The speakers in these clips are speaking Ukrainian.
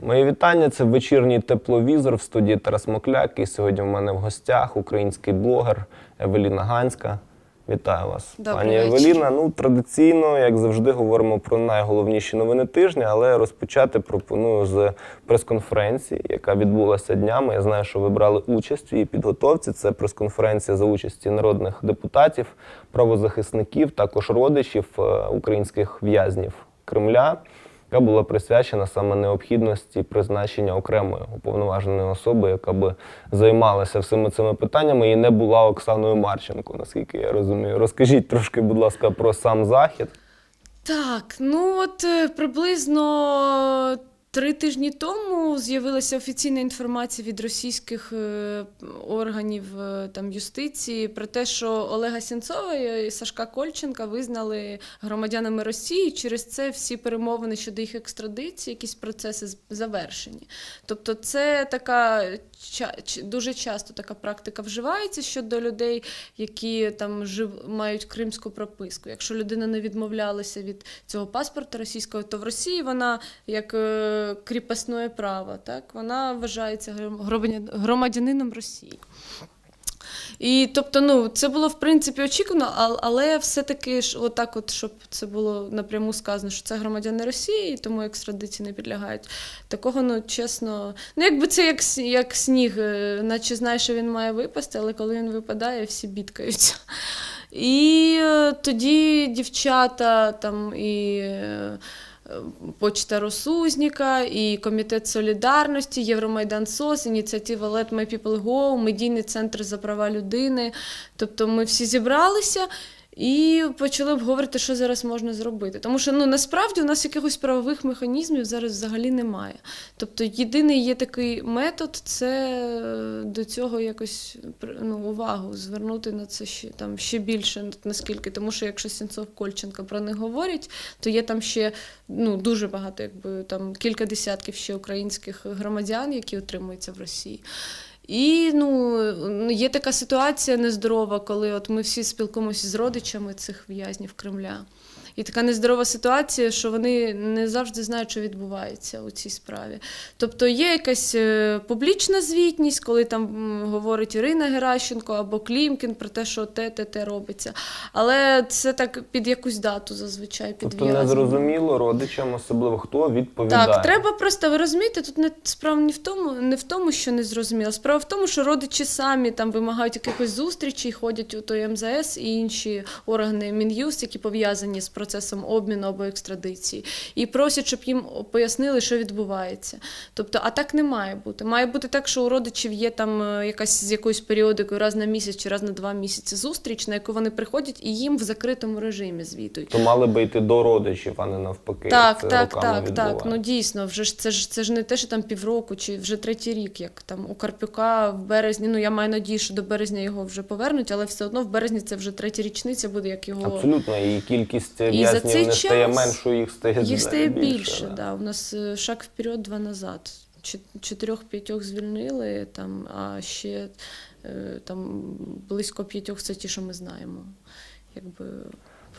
Мої вітання. Це вечірній тепловізор в студії Тарас Мокляк. І сьогодні в мене в гостях український блогер Евеліна Ганська. Вітаю вас, Добрий пані вечір. Евеліна. Ну, традиційно, як завжди, говоримо про найголовніші новини тижня, але розпочати пропоную з прес-конференції, яка відбулася днями. Я знаю, що ви брали участь в її підготовці. Це прес-конференція за участі народних депутатів, правозахисників, також родичів е, українських в'язнів Кремля яка була присвячена саме необхідності призначення окремої уповноваженої особи, яка би займалася всіми цими питаннями і не була Оксаною Марченко, наскільки я розумію. Розкажіть трошки, будь ласка, про сам захід. Так, ну от е, приблизно три тижні тому з'явилася офіційна інформація від російських е, органів е, там юстиції про те, що Олега Сінцова і Сашка Кольченка визнали громадянами Росії. Через це всі перемовини щодо їх екстрадиції, якісь процеси завершені. Тобто, це така дуже часто така практика вживається щодо людей, які там жив мають кримську прописку. Якщо людина не відмовлялася від цього паспорта російського, то в Росії вона як е, кріпосне право, так вона вважається гром- громадянином Росії. І тобто, ну це було в принципі очікувано, але все-таки ж отак, от щоб це було напряму сказано, що це громадяни Росії, тому екстрадиції не підлягають. Такого, ну чесно, ну якби це як, як сніг, е, наче знаєш, що він має випасти, але коли він випадає, всі бідкаються. І е, тоді дівчата там і. Е, Почта Росузніка, і Комітет Солідарності, Євромайдан СОС, ініціатива Let My People Go, медійний центр за права людини. Тобто ми всі зібралися і почали обговорити, що зараз можна зробити. Тому що ну, насправді у нас якихось правових механізмів зараз взагалі немає. Тобто єдиний є такий метод це е, до цього якось ну, увагу звернути на це ще, там, ще більше, наскільки. Тому що якщо Сенцов Кольченка про них говорять, то є там ще ну, дуже багато, якби там кілька десятків ще українських громадян, які утримуються в Росії. І ну, є така ситуація нездорова, коли от ми всі спілкуємося з родичами цих в'язнів Кремля. І така нездорова ситуація, що вони не завжди знають, що відбувається у цій справі. Тобто є якась е, публічна звітність, коли там говорить Ірина Геращенко або Клімкін про те, що те, те, те робиться. Але це так під якусь дату зазвичай Тобто підв'язано. не зрозуміло родичам, особливо хто відповідає. Так, треба просто, ви розумієте, тут не справа не в тому, не в тому, що не зрозуміло. Справа в тому, що родичі самі там вимагають якихось зустрічей, ходять у той МЗС і інші органи Мін'юст, які пов'язані з процесом обміну або екстрадиції, і просять, щоб їм пояснили, що відбувається. Тобто, а так не має бути. Має бути так, що у родичів є там е, якась з якоюсь періодикою раз на місяць чи раз на два місяці зустріч, на яку вони приходять і їм в закритому режимі звітують. То мали би йти до родичів, а не навпаки. Так, Це так, так, так. Ну дійсно, вже ж це ж це ж не те, що там півроку чи вже третій рік, як там у Карпюка в березні. Ну я маю надію, що до березня його вже повернуть, але все одно в березні це вже третя річниця буде, як його Абсолютно, і кількість І за цей не стає час меншою, їх стає їх стає більше. да. да. У нас е, шаг вперед, два назад. Чо- Чотирьох-п'ятьох звільнили, там, а ще е, там близько п'ятьох це ті, що ми знаємо. Якби,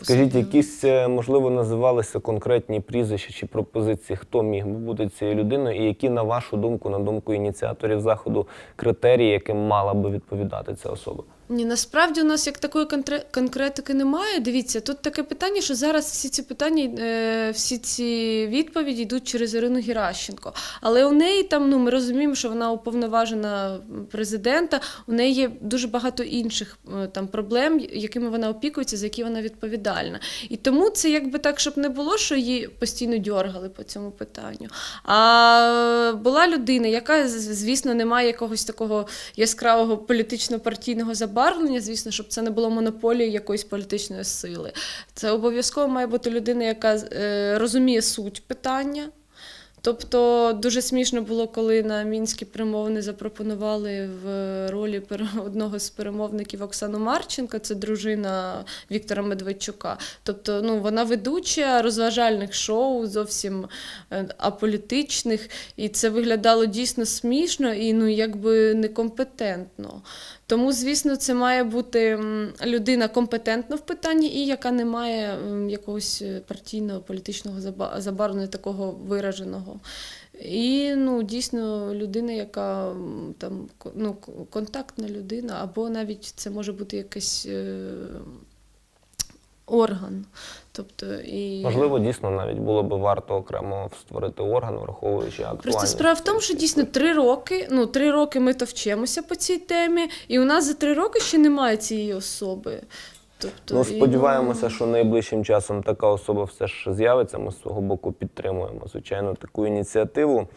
Скажіть, якісь, е, можливо, називалися конкретні прізвища чи пропозиції, хто міг би бути цією людиною, і які, на вашу думку, на думку ініціаторів заходу, критерії, яким мала би відповідати ця особа? Ні, насправді у нас як такої конкретики немає. Дивіться, тут таке питання, що зараз всі ці питання, е, всі ці відповіді йдуть через Ірину Геращенко. Але у неї там, ну ми розуміємо, що вона уповноважена президента. У неї є дуже багато інших е, там проблем, якими вона опікується, за які вона відповідальна. І тому це якби так, щоб не було, що її постійно дьоргали по цьому питанню. А була людина, яка, звісно, не має якогось такого яскравого політично-партійного забарвлення, звісно, щоб це не було монополією якоїсь політичної сили. Це обов'язково має бути людина, яка е, розуміє суть питання. Тобто дуже смішно було, коли на мінські перемовини запропонували в ролі одного з перемовників Оксану Марченко, це дружина Віктора Медведчука. Тобто, ну вона ведуча розважальних шоу, зовсім е, аполітичних, і це виглядало дійсно смішно і ну якби некомпетентно. Тому, звісно, це має бути людина компетентна в питанні і яка не має якогось е, партійного політичного заба- забарвлення такого вираженого. І ну, дійсно людина, яка там ну, контактна людина, або навіть це може бути якийсь е, орган. Тобто, і... Можливо, дійсно навіть було би варто окремо створити орган, враховуючи актуальність. Просто справа в тому, що дійсно три роки, ну три роки ми то вчимося по цій темі, і у нас за три роки ще немає цієї особи. Тобто, Ну, і, сподіваємося, що найближчим часом така особа все ж з'явиться. Ми з свого боку підтримуємо, звичайно, таку ініціативу.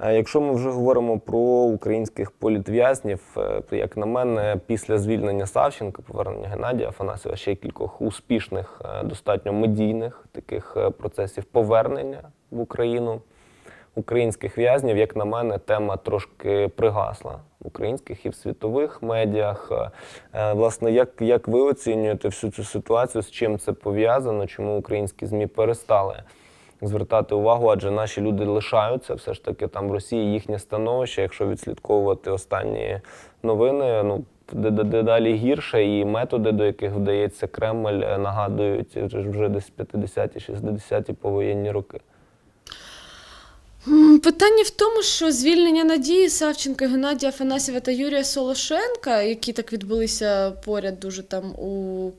Якщо ми вже говоримо про українських політв'язнів, е, то, як на мене, після звільнення Савченка, повернення Геннадія Афанасьєва, ще кількох успішних, е, достатньо медійних таких е, процесів повернення в Україну українських в'язнів, як на мене, тема трошки пригасла в українських і в світових медіах. Власне, як, як ви оцінюєте всю цю ситуацію, з чим це пов'язано, чому українські ЗМІ перестали звертати увагу, адже наші люди лишаються все ж таки там в Росії їхнє становище, якщо відслідковувати останні новини, ну. де- де- Дедалі гірше, і методи, до яких вдається Кремль, е, нагадують вже десь 50-ті, 60-ті повоєнні роки. Питання в тому, що звільнення Надії Савченка, Геннадія Афанасьєва та Юрія Солошенка, які так відбулися поряд дуже там у,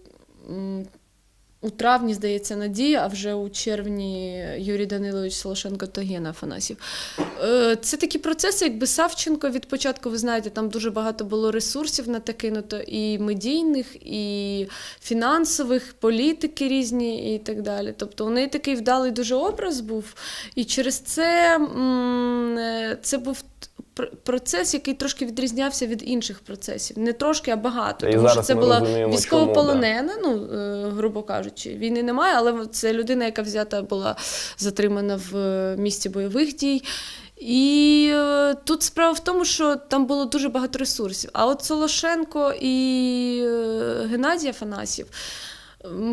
у травні, здається, Надія, а вже у червні Юрій Данилович Солошенко та Гена Афанасьєв. Е, Це такі процеси, якби Савченко від початку, ви знаєте, там дуже багато було ресурсів на кинуто, і медійних, і фінансових, політики різні і так далі. Тобто у неї такий вдалий дуже образ був. І через це е, це був процес, який трошки відрізнявся від інших процесів. Не трошки, а багато. І тому що це була військовополонена, ну, е, грубо кажучи. Війни немає, але це людина, яка взята була затримана в е, місці бойових дій. І е, тут справа в тому, що там було дуже багато ресурсів. А от Солошенко і Геннадій Афанасьєв, м,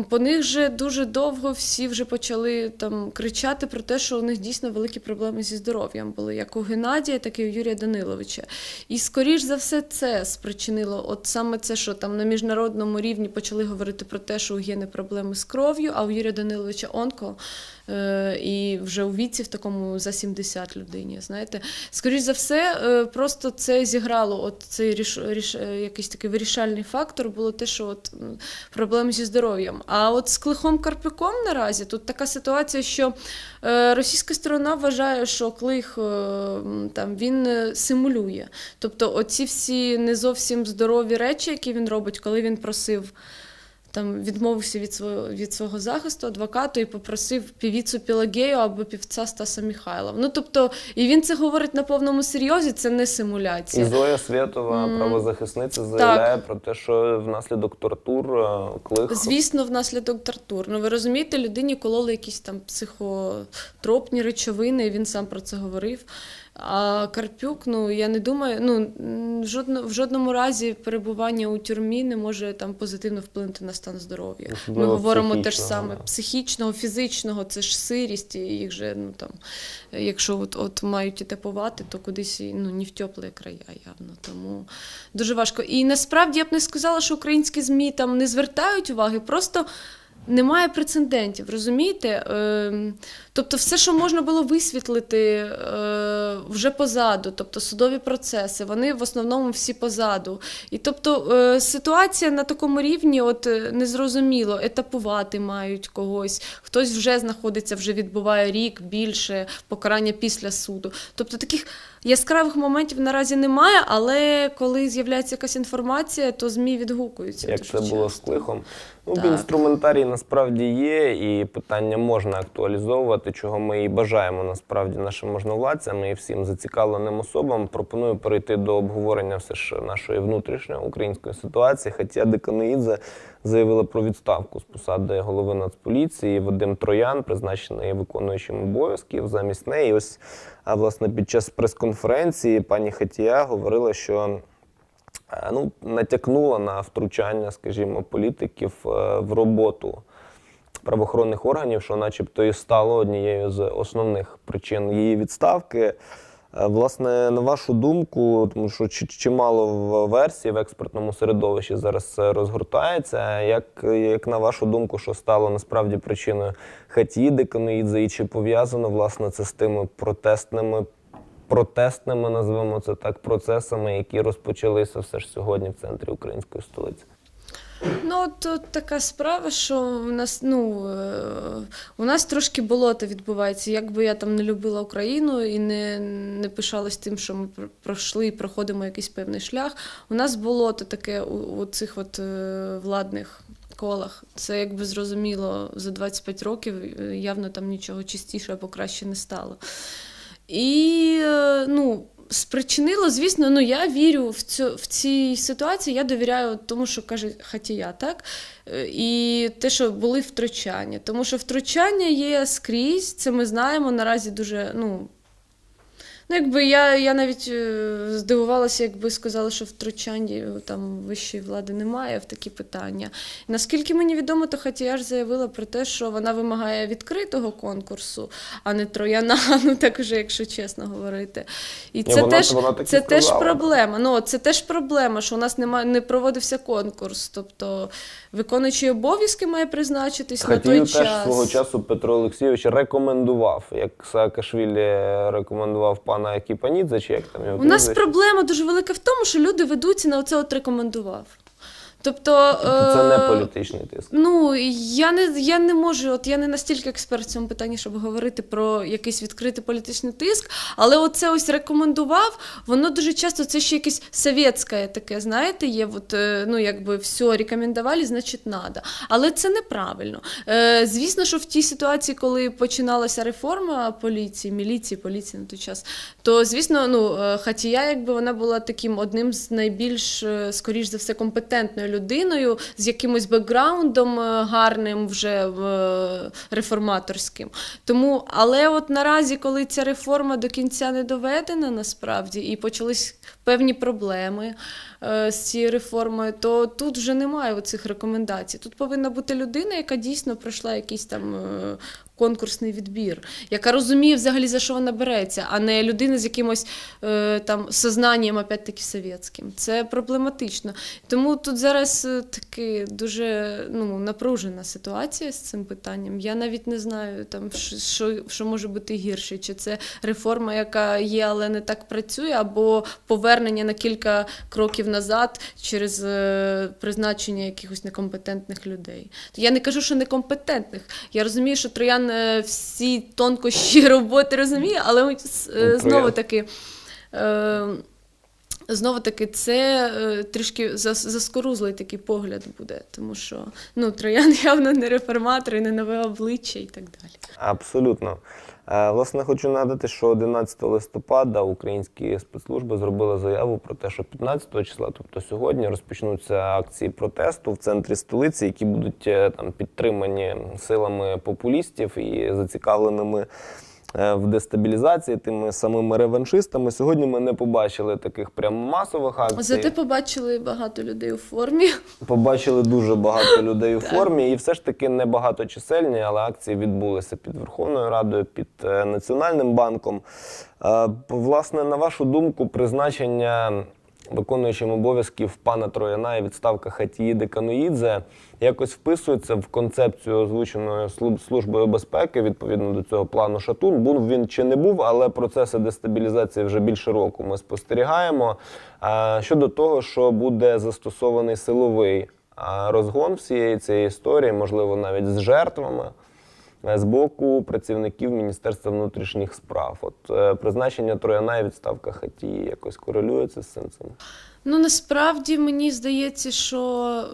по них вже дуже довго всі вже почали там кричати про те, що у них дійсно великі проблеми зі здоров'ям були, як у Геннадія, так і у Юрія Даниловича. І скоріш за все це спричинило, от саме це, що там на міжнародному рівні почали говорити про те, що у Гени проблеми з кров'ю, а у Юрія Даниловича онко. Е, і вже у віці в такому за 70 людині. Знаєте, скоріш за все, е, просто це зіграло. От цей ріш, ріш, е, якийсь такий вирішальний фактор було те, що от проблеми зі здоров'ям. А от з Клихом Карпюком наразі тут така ситуація, що російська сторона вважає, що Клих там він симулює. Тобто, оці всі не зовсім здорові речі, які він робить, коли він просив там відмовився від свого від свого захисту адвокату і попросив півіцу Пілагею або півця Стаса Михайлова. Ну тобто, і він це говорить на повному серйозі, це не І симуляція. Зоя Свєтова, правозахисниця, заявляє про те, що внаслідок тортур е, клих Звісно, внаслідок тортур. Ну ви розумієте, людині кололи якісь там психотропні речовини, і він сам про це говорив. А Карпюк, ну я не думаю, ну в жодно, в жодному разі перебування у тюрмі не може там позитивно вплинути на стан здоров'я. Ми говоримо те ж саме психічного, фізичного, це ж сирість, і їх же ну там, якщо от, от мають і тепувати, то кудись ну, не в теплі края явно. Тому дуже важко. І насправді я б не сказала, що українські ЗМІ там не звертають уваги, просто. Немає прецедентів, розумієте? Ем, тобто, все, що можна було висвітлити е, вже позаду, тобто судові процеси, вони в основному всі позаду. І тобто е, ситуація на такому рівні, от е, незрозуміло, етапувати мають когось, хтось вже знаходиться, вже відбуває рік більше покарання після суду. Тобто таких яскравих моментів наразі немає, але коли з'являється якась інформація, то ЗМІ відгукуються. як це було з клихом. Ну, Так. інструментарій насправді є, і питання можна актуалізовувати, чого ми і бажаємо насправді нашим можновладцям і всім зацікавленим особам. Пропоную перейти до обговорення все ж нашої внутрішньої української ситуації. Хоча Деканеїдзе заявила про відставку з посади голови Нацполіції. Вадим Троян, призначений виконуючим обов'язків замість неї. Ось власне під час прес-конференції пані Хатія говорила, що е, ну, натякнула на втручання, скажімо, політиків е, в роботу правоохоронних органів, що начебто і стало однією з основних причин її відставки. Е, Власне, на вашу думку, тому що чимало версій в експертному середовищі зараз е, розгортається. Як, як на вашу думку, що стало насправді причиною хатії Деканоїдзе, і чи пов'язано власне це з тими протестними, протестними, назвемо це так, процесами, які розпочалися все ж сьогодні в центрі української столиці? Ну, от така справа, що у нас, ну, е, у нас трошки болото відбувається. Як би я там не любила Україну і не, не пишалась тим, що ми пройшли і проходимо якийсь певний шлях. У нас болото таке у, у цих от е, владних колах. Це якби зрозуміло за 25 років е, явно там нічого чистіше або краще не стало. І ну, спричинило, звісно, ну я вірю в цю в цій ситуації. Я довіряю тому, що каже Хатія, так Е, і те, що були втручання. Тому що втручання є скрізь, це ми знаємо наразі дуже. ну, Ну, якби я, я навіть е, здивувалася, якби сказали, що втручань е, там вищої влади немає в такі питання. Наскільки мені відомо, то Хатія ж заявила про те, що вона вимагає відкритого конкурсу, а не трояна, ну так уже, якщо чесно говорити. І це вона- теж, вона це теж проблема. Ну, це теж проблема, що у нас немає, не проводився конкурс. Тобто виконуючий обов'язки має призначитись на той теж час. свого часу Петро Олексійович рекомендував, як Саакашвілі рекомендував пана Кіпанідзе, чи як там його У нас прізвище. проблема дуже велика в тому, що люди ведуться на оце от рекомендував. Тобто, Тобто це е, не політичний тиск. Ну, я не, я не можу, от я не настільки експерт в цьому питанні, щоб говорити про якийсь відкритий політичний тиск, але оце ось рекомендував, воно дуже часто це ще якесь совєтське таке, знаєте, є, от, е, ну, якби все рекомендували, значить надо. Але це неправильно. Е, звісно, що в тій ситуації, коли починалася реформа поліції, міліції, поліції на той час, то звісно, ну, Хатія, якби вона була таким одним з найбільш, скоріш за все, компетентною людиною, з якимось бекграундом е, гарним вже е, реформаторським. Тому, але от наразі, коли ця реформа до кінця не доведена, насправді, і почались певні проблеми е, з цією реформою, то тут вже немає оцих рекомендацій. Тут повинна бути людина, яка дійсно пройшла якийсь там конкурсний відбір, яка розуміє взагалі за що вона береться, а не людина з якимось е, там сознанням, опять-таки совєтським. Це проблематично. Тому тут зараз е, таки дуже ну, напружена ситуація з цим питанням. Я навіть не знаю, там, що- що, що може бути гірше, чи це реформа, яка є, але не так працює, або повернення на кілька кроків назад через е, призначення якихось некомпетентних людей. Я не кажу, що некомпетентних. Я розумію, що Троян е, всі тонкощі роботи розуміє, але е, Троян. знову таки. Е, Знову таки, це трішки заскорузлий такий погляд буде, тому що ну, Троян явно не реформатор і не нове обличчя і так далі. Абсолютно. Е, Власне, хочу нагадати, що 11 листопада українські спецслужби зробили заяву про те, що 15 числа, тобто сьогодні, розпочнуться акції протесту в центрі столиці, які будуть е, там підтримані силами популістів і зацікавленими в дестабілізації тими самими реваншистами. Сьогодні ми не побачили таких прям масових акцій. Зате побачили багато людей у формі. Побачили дуже багато людей у формі, і все ж таки не багаточисельні, але акції відбулися під Верховною Радою, під е, Національним банком. Е, Власне, на вашу думку, призначення виконуючим обов'язків пана Трояна і відставка Хатії Деканоїдзе якось вписується в концепцію озвученої службою безпеки відповідно до цього плану Шатун. Був він чи не був, але процеси дестабілізації вже більше року ми спостерігаємо. Щодо того, що буде застосований силовий розгон всієї цієї історії, можливо, навіть з жертвами. Е, З боку працівників Міністерства внутрішніх справ, от е, призначення Трояна і відставка Хатії якось корелюється з цим. Ну насправді мені здається, що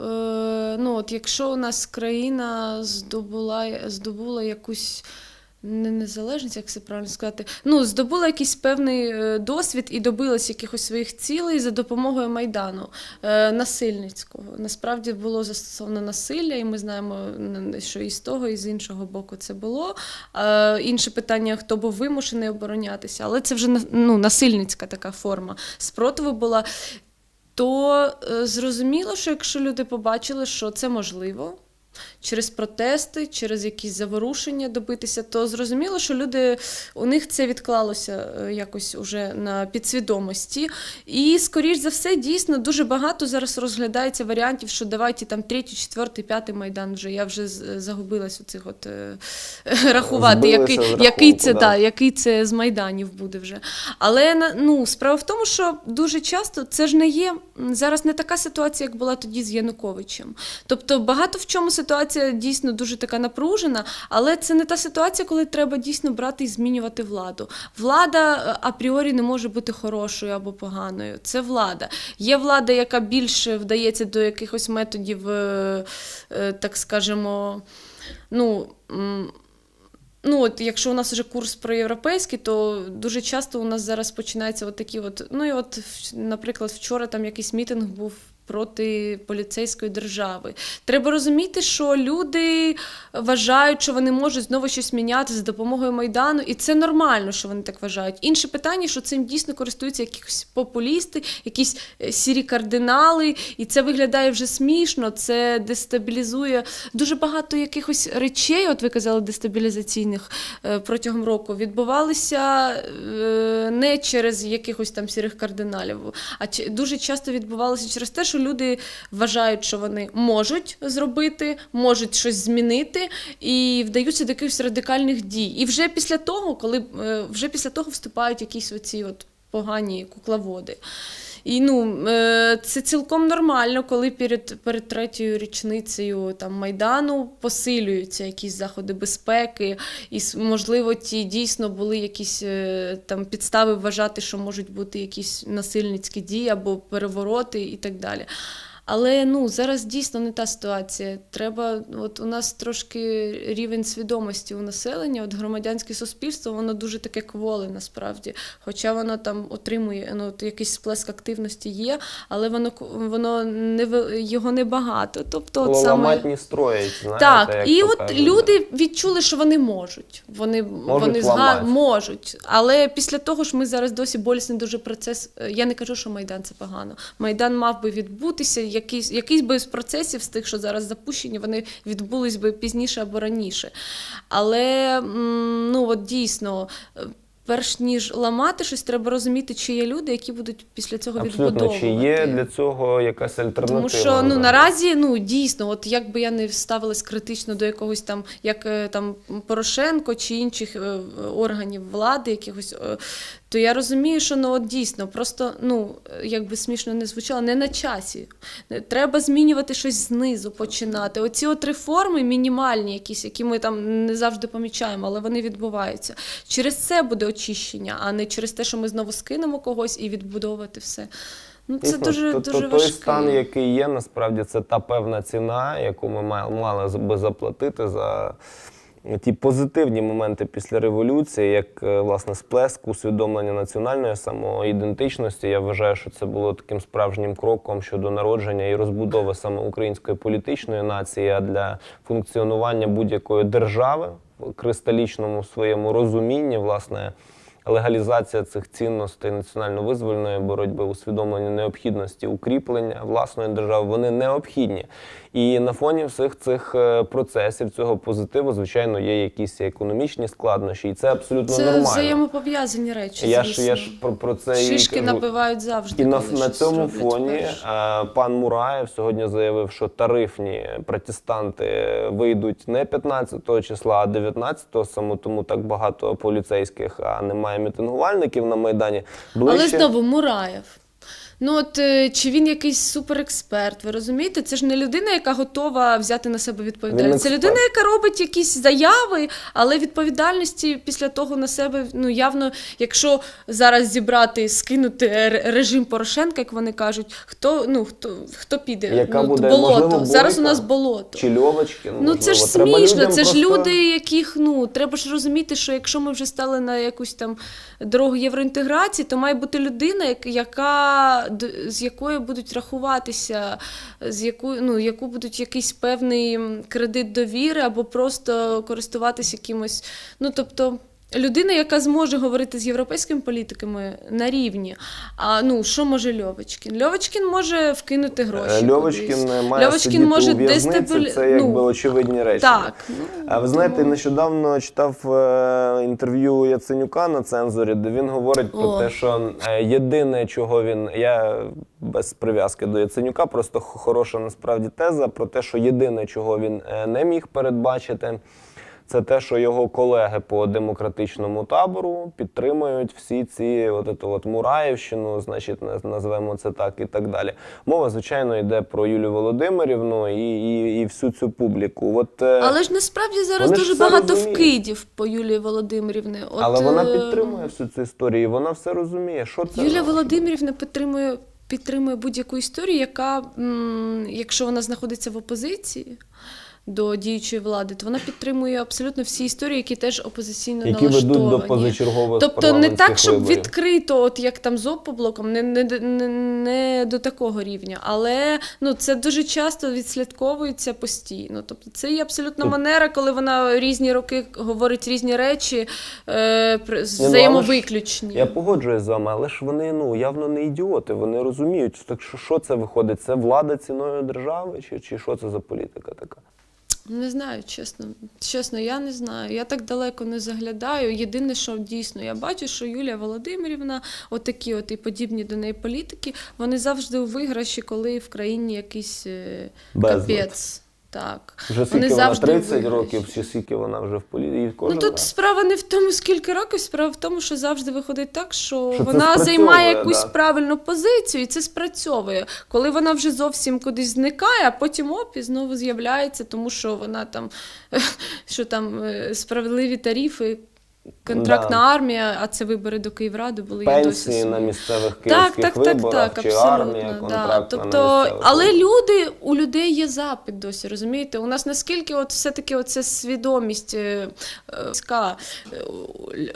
е, ну, от якщо у нас країна здобула, здобула якусь. Не незалежність, як це правильно сказати. Ну, здобула якийсь певний е, досвід і добилась якихось своїх цілей за допомогою Майдану е, насильницького. Насправді було застосовано насилля, і ми знаємо, що і з того, і з іншого боку це було. Е, інше питання, хто був вимушений оборонятися, але це вже ну, насильницька така форма спротиву була то зрозуміло, що якщо люди побачили, що це можливо, через протести, через якісь заворушення добитися, то зрозуміло, що люди у них це відклалося е, якось уже на підсвідомості. І, скоріш за все, дійсно дуже багато зараз розглядається варіантів, що давайте там третій, четвертий, п'ятий майдан вже. Я вже загубилась у цих от е, рахувати, Збилися який, з який це да. да, який це з майданів буде вже. Але ну, справа в тому, що дуже часто це ж не є зараз не така ситуація, як була тоді з Януковичем. Тобто багато в чому ситуація дійсно дуже така напружена, але це не та ситуація, коли треба дійсно брати і змінювати владу. Влада е, апріорі не може бути хорошою або поганою. Це влада. Є влада, яка більше вдається до якихось методів, е, е, так скажемо, ну. Ну, от якщо у нас вже курс проєвропейський, то дуже часто у нас зараз починаються от такі от. Ну і от, наприклад, вчора там якийсь мітинг був проти поліцейської держави. Треба розуміти, що люди вважають, що вони можуть знову щось міняти за допомогою майдану, і це нормально, що вони так вважають. Інше питання, що цим дійсно користуються якісь популісти, якісь е, сірі кардинали, і це виглядає вже смішно. Це дестабілізує дуже багато якихось речей. От ви казали, дестабілізаційних е, протягом року відбувалися е, не через якихось там сірих кардиналів, а дуже часто відбувалося через те, що люди вважають, що вони можуть зробити, можуть щось змінити, і вдаються до якихось радикальних дій. І вже після того, коли е, вже після того вступають якісь оці от погані кукловоди. І ну, е, це цілком нормально, коли перед, перед третьою річницею там, Майдану посилюються якісь заходи безпеки, і, можливо, ті дійсно були якісь е, там, підстави вважати, що можуть бути якісь насильницькі дії або перевороти і так далі. Але ну, зараз дійсно не та ситуація. Треба, от у нас трошки рівень свідомості у населення, от громадянське суспільство, воно дуже таке кволе насправді. Хоча воно там отримує ну, от якийсь сплеск активності є, але воно воно не його небагато. Тобто, от саме... Ламатні строять, знаєте, Так, як і от кажуть. люди відчули, що вони можуть. Вони вони зга... можуть. Але після того ж ми зараз досі болісний дуже процес. е, Я не кажу, що Майдан це погано. Майдан мав би відбутися. Якийсь, якийсь би з процесів з тих, що зараз запущені, вони відбулись би пізніше або раніше. Але ну от дійсно. Перш ніж ламати щось, треба розуміти, чи є люди, які будуть після цього Абсолютно, відбудовувати. чи є для цього якась альтернатива? Тому що ну наразі ну дійсно, от як би я не ставилась критично до якогось там, як е, там Порошенко чи інших е, органів влади, якихось, е, то я розумію, що ну от дійсно, просто ну як би смішно не звучало, не на часі. Треба змінювати щось знизу, починати. Оці от реформи мінімальні, якісь, які ми там не завжди помічаємо, але вони відбуваються. Через це буде очищення, а не через те, що ми знову скинемо когось і відбудовувати все. Ну, це Дійсно, дуже, то- дуже то, той стан, який є, насправді це та певна ціна, яку ми мали, мали би заплатити за ті позитивні моменти після революції, як е, власне сплеск усвідомлення національної самоідентичності. Я вважаю, що це було таким справжнім кроком щодо народження і розбудови саме української політичної нації, а для функціонування будь-якої держави в кристалічному своєму розумінні, власне легалізація цих цінностей національно-визвольної боротьби, усвідомлення необхідності укріплення власної держави, вони необхідні. І на фоні всіх цих е, процесів, цього позитиву, звичайно, є якісь економічні складнощі, і це абсолютно Це нормально. взаємопов'язані речі. Я ж, я ж про, про це Шишки кажу. набивають завжди. І на, на цьому фоні вперше. е, пан Мураєв сьогодні заявив, що тарифні протестанти вийдуть не 15 числа, а 19-го, саме тому так багато поліцейських, а немає мітингувальників на Майдані. Але знову Мураєв. Ну от е, чи він якийсь суперексперт? Ви розумієте? Це ж не людина, яка готова взяти на себе відповідальність. Це людина, яка робить якісь заяви, але відповідальності після того на себе ну явно, якщо зараз зібрати, скинути режим Порошенка, як вони кажуть, хто ну хто хто піде? Яка ну, буде, болото. можливо, зараз у нас болото. Чи Льовочки? Ну це ж смішно. Це ж люди, яких ну треба ж розуміти, що якщо ми вже стали на якусь там дорогу євроінтеграції, то має бути людина, як- яка з якої будуть рахуватися, з яку ну яку будуть якийсь певний кредит довіри, або просто користуватися якимось. Ну тобто. Людина, яка зможе говорити з європейськими політиками на рівні. А ну що може Льовочкін? Льовочкін може вкинути гроші. Е, Льовочкін кудись. має Льовочкін сидіти може у в'язниці, дестабілі... це якби ну, очевидні речі. Так. Ну, А ви знаєте, тому- нещодавно читав е, інтерв'ю Яценюка на цензорі, де він говорить про те, що е, єдине, чого він я без прив'язки до Яценюка, просто хороша насправді теза про те, що єдине, чого він не міг передбачити. Це те, що його колеги по демократичному табору підтримують всі ці от, ету от Мураївщину, значить, наз- назвемо це так і так далі. Мова, звичайно, йде про Юлію Володимирівну і, і, і всю цю публіку. От, е, Але ж насправді зараз дуже багато розуміють. вкидів по Юлії Володимирівни. От, Але вона е, підтримує всю цю історію, вона все розуміє. Що це Юлія Володимирівна підтримує, підтримує будь-яку історію, яка, якщо вона знаходиться в опозиції до діючої влади, то вона підтримує абсолютно всі історії, які теж опозиційно які ведуть до налаштовані. позачергових Тобто не так, щоб виборів. відкрито, от як там з опоблоком, не, не, не, не до такого рівня. Але ну, це дуже часто відслідковується постійно. Тобто це є абсолютно манера, коли вона різні роки говорить різні речі, е, ну, взаємовиключні. Я погоджуюсь з вами, але ж вони ну явно не ідіоти. Вони розуміють, так що, що це виходить? Це влада ціною держави, чи, чи що це за політика така? Не знаю, чесно. Чесно, я не знаю. Я так далеко не заглядаю. Єдине, що дійсно я бачу, що Юлія Володимирівна, отакі от і подібні до неї політики, вони завжди у виграші, коли в країні якийсь е, Безлад. капець. Так. Вже Вони скільки вона 30 виграші. років, чи скільки вона вже в політиці? Ну тут справа не в тому, скільки років, справа в тому, що завжди виходить так, що, Що вона займає якусь да. правильну позицію, і це спрацьовує. Коли вона вже зовсім кудись зникає, а потім оп, і знову з'являється, тому що вона там що там е, справедливі тарифи. Контрактна Да. армія, а це вибори до Київради були я досі на місцевих Так, київських так, так, виборах, так, чи абсолютно. армія да. Тобто, на але люди, у людей є запит досі, розумієте? У нас наскільки от все-таки оця свідомість е, е, ска, е,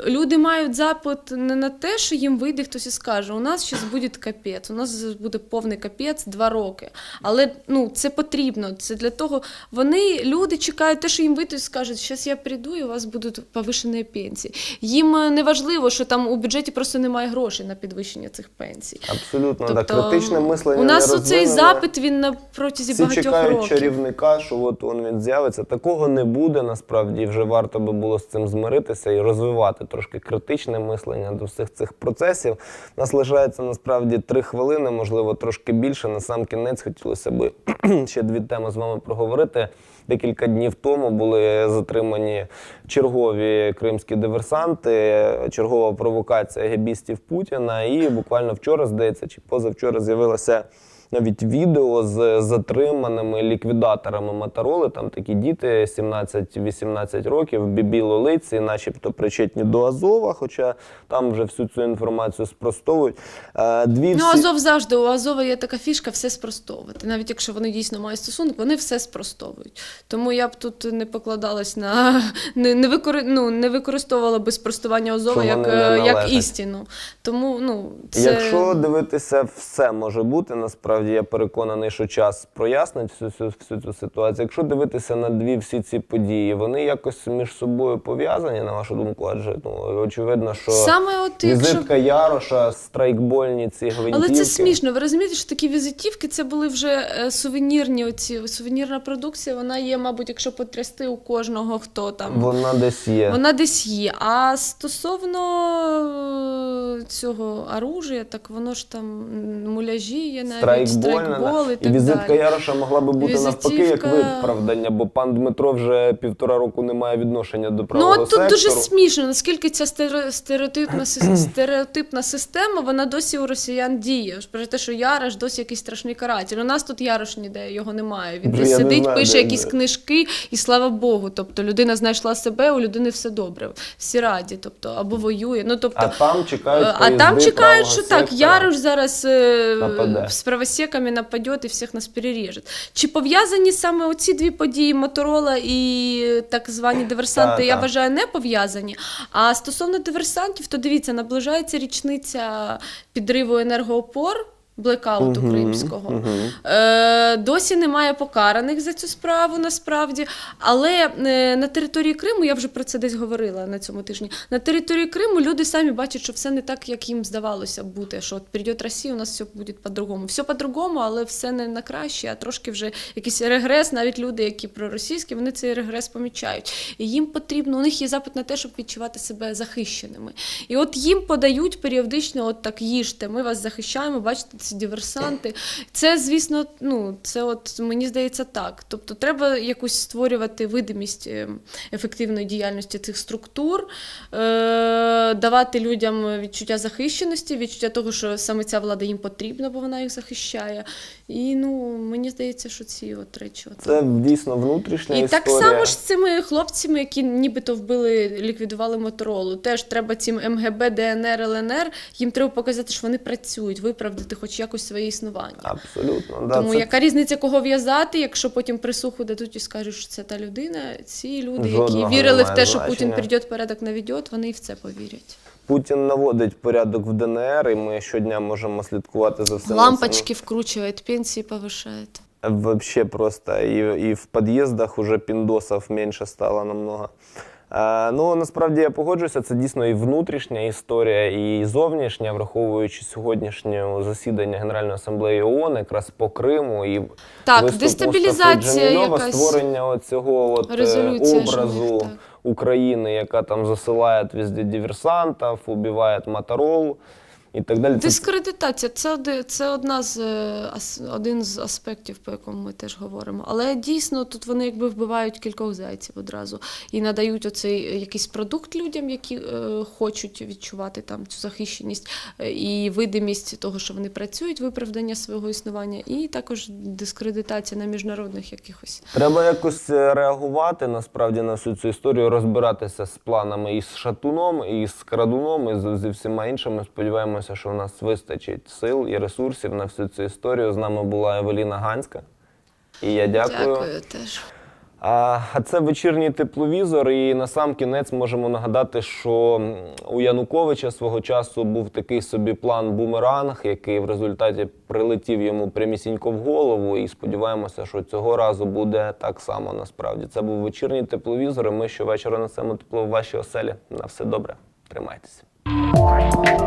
люди мають запит не на те, що їм вийде хтось і скаже, у нас зараз буде капець, у нас буде повний капець два роки. Але ну, це потрібно. Це для того. Вони, люди чекають те, що їм вийдуть і скажуть, зараз я прийду і у вас будуть повишені пенсії. Їм е, не важливо, що там у бюджеті просто немає грошей на підвищення цих пенсій. Абсолютно, Тобто, так. Критичне мислення у нас оцей розвинене. запит він на протязі Всі багатьох чекають років. чарівника, що от он він з'явиться. Такого не буде насправді. Вже варто би було з цим змиритися і розвивати трошки критичне мислення до всіх цих процесів. У нас лишається насправді три хвилини, можливо, трошки більше. На сам кінець хотілося б ще дві теми з вами проговорити. Декілька днів тому були затримані чергові кримські диверсанти, чергова провокація гебістів Путіна. І буквально вчора, здається, чи позавчора з'явилася навіть відео з затриманими ліквідаторами Мотороли. Там такі діти 17-18 років, бібі-лолиці, начебто причетні до Азова, хоча там вже всю цю інформацію спростовують. Е, Дві Ну, всі... Азов завжди у Азова є така фішка все спростовувати. Навіть якщо вони дійсно мають стосунок, вони все спростовують. Тому я б тут не покладалась на не, не, викори... ну, не використовувала би спростування Азова як, е, як істину. Тому ну це Якщо дивитися, все може бути. Насправді я переконаний, що час прояснить всю, всю, всю цю ситуацію. Якщо дивитися на дві всі ці події, вони якось між собою пов'язані, на вашу думку, адже ну очевидно, що саме от якщо візитка Яроша, страйкбольні ці гвинтівки. Але це смішно. Ви розумієте, що такі візитівки це були вже е, сувенірні. Оці сувенірна продукція. Вона є, мабуть, якщо потрясти у кожного, хто там Вона десь є. Вона десь є. А стосовно е, цього оружия, так воно ж там муляжі є навіть Страйкбольна. і І візитка далі. Яроша могла би бути навпаки як виправдання, бо пан Дмитро вже півтора року не має відношення до Ну от тут сектору. дуже смішно, наскільки ця стере- стереотипна, стереотипна система, вона досі у росіян діє. Про те, що Ярош досі якийсь страшний каратель. У нас тут Ярош ніде його немає. Він десь не сидить, знаю, пише де- якісь де. книжки, і слава Богу. Тобто людина знайшла себе, у людини все добре, всі раді, тобто або воює. Ну тобто. А там чекають А там чекають, правого що так. Ярош зараз е, Нападе. з правосеками нападет і всіх нас переріже. Чи пов'язані саме оці дві події Моторола і так звані диверсанти? Я вважаю, не пов'язані. А стосовно диверсантів, то дивіться, наближається річниця підриву енергоопор. Блекауту Мгм, кримського. мгм. Е, досі немає покараних за цю справу насправді. Але е, на території Криму, я вже про це десь говорила на цьому тижні. На території Криму люди самі бачать, що все не так, як їм здавалося бути. Що от прийде Росія, у нас все буде по-другому. Все по-другому, але все не на краще, а трошки вже якийсь регрес. Навіть люди, які проросійські, вони цей регрес помічають. І їм потрібно, у них є запит на те, щоб відчувати себе захищеними. І от їм подають періодично, от так їжте, ми вас захищаємо, бачите, ці диверсанти. Це, звісно, ну це от мені здається так. Тобто, треба якусь створювати видимість е, ефективної діяльності цих структур, е, давати людям відчуття захищеності, відчуття того, що саме ця влада їм потрібна, бо вона їх захищає. І ну мені здається, що ці от речі. От, Це дійсно внутрішня і історія. так само ж з цими хлопцями, які нібито вбили, ліквідували Моторолу. Теж треба цим МГБ, ДНР, ЛНР, їм треба показати, що вони працюють, виправдати хоч якось своє існування. Абсолютно. Да, Тому це яка різниця, кого в'язати, якщо потім присуху дадуть і скажуть, що це та людина, ці люди, Жодного які вірили в те, що Путін значення. прийде, порядок наведет, вони і в це повірять. Путін наводить порядок в ДНР, і ми щодня можемо слідкувати за всім. Лампочки вкручують, пенсії повишають. Вообще просто и, и в під'їздах уже піндосів менше стало намного. Е, ну насправді я погоджуюся, це дійсно і внутрішня історія, і зовнішня, враховуючи сьогоднішнє засідання Генеральної асамблеї ООН, якраз по Криму і Так, виступ дестабілізація якась. створення цього от, е, Резолюція образу живих. України, яка там засилає везде диверсантів, убиває Моторол і так далі. Дискредитація це, це одна з е, один з аспектів, по якому ми теж говоримо. Але дійсно тут вони якби вбивають кількох зайців одразу і надають оцей якийсь продукт людям, які е, хочуть відчувати там цю захищеність е, і видимість того, що вони працюють, виправдання свого існування, і також дискредитація на міжнародних якихось. Треба якось е, реагувати насправді на всю цю історію, розбиратися з планами і з шатуном, і з крадуном, і з, зі всіма іншими. Сподіваємося, що в нас вистачить сил і ресурсів на всю цю історію. З нами була Евеліна Ганська. І я дякую. Дякую теж. А, а це вечірній тепловізор. І на сам кінець можемо нагадати, що у Януковича свого часу був такий собі план бумеранг, який в результаті прилетів йому прямісінько в голову. І сподіваємося, що цього разу буде так само. Насправді це був вечірній тепловізор. і Ми щовечора несемо тепло в ваші оселі. На все добре. Тримайтеся.